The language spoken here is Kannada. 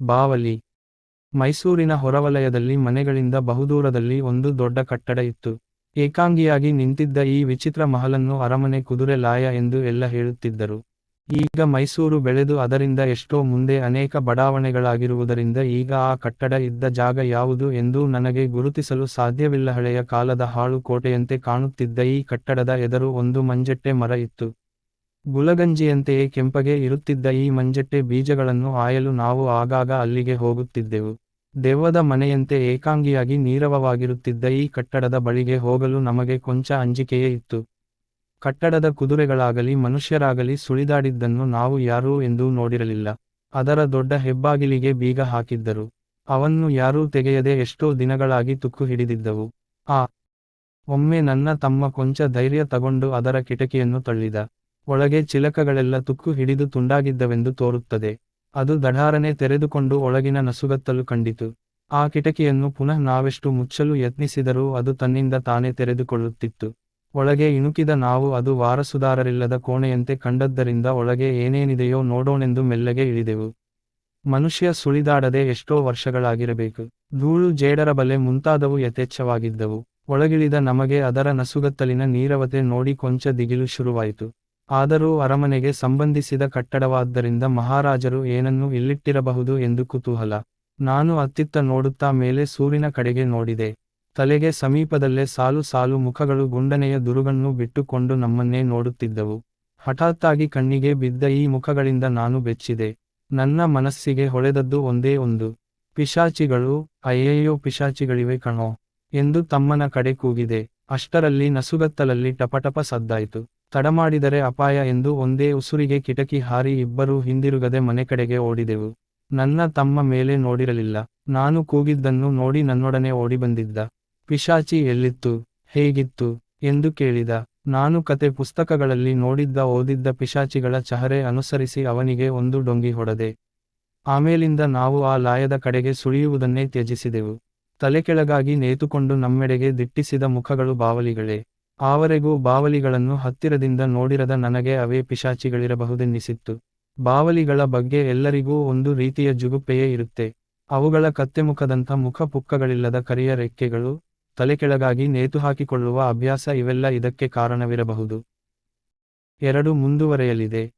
ಬಾವಲಿ. ಮೈಸೂರಿನ ಹೊರವಲಯದಲ್ಲಿ ಮನೆಗಳಿಂದ ಬಹುದೂರದಲ್ಲಿ ಒಂದು ದೊಡ್ಡ ಕಟ್ಟಡ ಇತ್ತು. ಏಕಾಂಗಿಯಾಗಿ ನಿಂತಿದ್ದ ಈ ವಿಚಿತ್ರ ಮಹಲನ್ನು ಅರಮನೆ ಕುದುರೆ ಲಾಯ ಎಂದು ಎಲ್ಲ ಹೇಳುತ್ತಿದ್ದರು. ಈಗ ಮೈಸೂರು ಬೆಳೆದು ಅದರಿಂದ ಎಷ್ಟೋ ಮುಂದೆ ಅನೇಕ ಬಡಾವಣೆಗಳಾಗಿರುವುದರಿಂದ ಈಗ ಆ ಕಟ್ಟಡ ಇದ್ದ ಜಾಗ ಯಾವುದು ಎಂದು ನನಗೆ ಗುರುತಿಸಲು ಸಾಧ್ಯವಿಲ್ಲ. ಹಳೆಯ ಕಾಲದ ಹಾಳು ಕೋಟೆಯಂತೆ ಕಾಣುತ್ತಿದ್ದ ಈ ಕಟ್ಟಡದ ಎದುರು ಒಂದು ಮಂಜೆಟ್ಟೆ ಮರ ಇತ್ತು. ಗುಲಗಂಜಿಯಂತೆಯೇ ಕೆಂಪಗೆ ಇರುತ್ತಿದ್ದ ಈ ಮಂಜಟ್ಟೆ ಬೀಜಗಳನ್ನು ಆಯಲು ನಾವು ಆಗಾಗ ಅಲ್ಲಿಗೆ ಹೋಗುತ್ತಿದ್ದೆವು. ದೆವ್ವದ ಮನೆಯಂತೆ ಏಕಾಂಗಿಯಾಗಿ ನೀರವವಾಗಿರುತ್ತಿದ್ದ ಈ ಕಟ್ಟಡದ ಬಳಿಗೆ ಹೋಗಲು ನಮಗೆ ಕೊಂಚ ಅಂಜಿಕೆಯೇ ಇತ್ತು. ಕಟ್ಟಡದ ಕುದುರೆಗಳಾಗಲಿ ಮನುಷ್ಯರಾಗಲಿ ಸುಳಿದಾಡಿದ್ದನ್ನು ನಾವು ಯಾರೂ ಎಂದೂ ನೋಡಿರಲಿಲ್ಲ. ಅದರ ದೊಡ್ಡ ಹೆಬ್ಬಾಗಿಲಿಗೆ ಬೀಗ ಹಾಕಿದ್ದರು. ಅವನ್ನು ಯಾರೂ ತೆಗೆಯದೆ ಎಷ್ಟೋ ದಿನಗಳಾಗಿ ತುಕ್ಕು ಹಿಡಿದಿದ್ದವು. ಆ, ಒಮ್ಮೆ ನನ್ನ ತಮ್ಮ ಕೊಂಚ ಧೈರ್ಯ ತಗೊಂಡು ಅದರ ಕಿಟಕಿಯನ್ನು ತಳ್ಳಿದ. ಒಳಗೆ ಚಿಲಕಗಳೆಲ್ಲ ತುಕ್ಕು ಹಿಡಿದು ತುಂಡಾಗಿದ್ದವೆಂದು ತೋರುತ್ತದೆ. ಅದು ದಢಾರನೆ ತೆರೆದುಕೊಂಡು ಒಳಗಿನ ನಸುಗತ್ತಲು ಕಂಡಿತು. ಆ ಕಿಟಕಿಯನ್ನು ಪುನಃ ನಾವೆಷ್ಟು ಮುಚ್ಚಲು ಯತ್ನಿಸಿದರೂ ಅದು ತನ್ನಿಂದ ತಾನೇ ತೆರೆದುಕೊಳ್ಳುತ್ತಿತ್ತು. ಒಳಗೆ ಇಣುಕಿದ ನಾವು ಅದು ವಾರಸುದಾರರಿಲ್ಲದ ಕೋಣೆಯಂತೆ ಕಂಡದ್ದರಿಂದ ಒಳಗೆ ಏನೇನಿದೆಯೋ ನೋಡೋಣೆಂದು ಮೆಲ್ಲಗೆ ಇಳಿದೆವು. ಮನುಷ್ಯ ಸುಳಿದಾಡದೆ ಎಷ್ಟೋ ವರ್ಷಗಳಾಗಿರಬೇಕು. ಧೂಳು ಜೇಡರ ಬಲೆ ಮುಂತಾದವು ಯಥೇಚ್ಛವಾಗಿದ್ದವು. ಒಳಗಿಳಿದ ನಮಗೆ ಅದರ ನಸುಗತ್ತಲಿನ ನೀರವತೆ ನೋಡಿ ಕೊಂಚ ದಿಗಿಲು ಶುರುವಾಯಿತು. ಆದರೂ ಅರಮನೆಗೆ ಸಂಬಂಧಿಸಿದ ಕಟ್ಟಡವಾದ್ದರಿಂದ ಮಹಾರಾಜರು ಏನನ್ನು ಇಲ್ಲಿಟ್ಟಿರಬಹುದು ಎಂದು ಕುತೂಹಲ. ನಾನು ಅತ್ತಿತ್ತ ನೋಡುತ್ತಾ ಮೇಲೆ ಸೂರಿನ ಕಡೆಗೆ ನೋಡಿದೆ. ತಲೆಗೆ ಸಮೀಪದಲ್ಲೇ ಸಾಲು ಸಾಲು ಮುಖಗಳು ಗುಂಡನೆಯ ದುರುಗನ್ನು ಬಿಟ್ಟುಕೊಂಡು ನಮ್ಮನ್ನೇ ನೋಡುತ್ತಿದ್ದವು. ಹಠಾತ್ತಾಗಿ ಕಣ್ಣಿಗೆ ಬಿದ್ದ ಈ ಮುಖಗಳಿಂದ ನಾನು ಬೆಚ್ಚಿದೆ. ನನ್ನ ಮನಸ್ಸಿಗೆ ಹೊಳೆದದ್ದು ಒಂದೇ ಒಂದು. ಪಿಶಾಚಿಗಳು, ಅಯ್ಯಯ್ಯೋ ಪಿಶಾಚಿಗಳಿವೆ ಕಣೋ ಎಂದು ತಮ್ಮನ ಕಡೆ ಕೂಗಿದೆ. ಅಷ್ಟರಲ್ಲಿ ನಸುಗತ್ತಲಲ್ಲಿ ಟಪಟಪ ಸದ್ದಾಯಿತು. ತಡಮಾಡಿದರೆ ಅಪಾಯ ಎಂದು ಒಂದೇ ಉಸುರಿಗೆ ಕಿಟಕಿ ಹಾರಿ ಇಬ್ಬರೂ ಹಿಂದಿರುಗದೆ ಮನೆ ಕಡೆಗೆ ಓಡಿದೆವು. ನನ್ನ ತಮ್ಮ ಮೇಲೆ ನೋಡಿರಲಿಲ್ಲ. ನಾನು ಕೂಗಿದ್ದನ್ನು ನೋಡಿ ನನ್ನೊಡನೆ ಓಡಿಬಂದಿದ್ದ. ಪಿಶಾಚಿ ಎಲ್ಲಿತ್ತು? ಹೇಗಿತ್ತು? ಎಂದು ಕೇಳಿದ. ನಾನು ಕತೆ ಪುಸ್ತಕಗಳಲ್ಲಿ ನೋಡಿದ್ದ ಓದಿದ್ದ ಪಿಶಾಚಿಗಳ ಚಹರೆ ಅನುಸರಿಸಿ ಅವನಿಗೆ ಒಂದು ಡೊಂಗಿ ಹೊಡೆದೆ. ಆಮೇಲಿಂದ ನಾವು ಆ ಲಾಯದ ಕಡೆಗೆ ಸುಳಿಯುವುದನ್ನೇ ತ್ಯಜಿಸಿದೆವು. ತಲೆಕೆಳಗಾಗಿ ನೇತುಕೊಂಡು ನಮ್ಮೆಡೆಗೆ ದಿಟ್ಟಿಸಿದ ಮುಖಗಳು ಬಾವಲಿಗಳೇ. ಆವರೆಗೂ ಬಾವಲಿಗಳನ್ನು ಹತ್ತಿರದಿಂದ ನೋಡಿರದ ನನಗೆ ಅವೇ ಪಿಶಾಚಿಗಳಿರಬಹುದೆನ್ನಿಸಿತ್ತು. ಬಾವಲಿಗಳ ಬಗ್ಗೆ ಎಲ್ಲರಿಗೂ ಒಂದು ರೀತಿಯ ಜುಗುಪ್ಪೆಯೇ ಇರುತ್ತೆ. ಅವುಗಳ ಕತ್ತೆಮುಖದಂಥ ಮುಖ ಪುಕ್ಕಗಳಿಲ್ಲದ ಕರಿಯ ರೆಕ್ಕೆಗಳು, ತಲೆಕೆಳಗಾಗಿ ನೇತು ಹಾಕಿಕೊಳ್ಳುವ ಅಭ್ಯಾಸ ಇವೆಲ್ಲ ಇದಕ್ಕೆ ಕಾರಣವಿರಬಹುದು. ಎರಡು ಮುಂದುವರೆಯಲಿದೆ.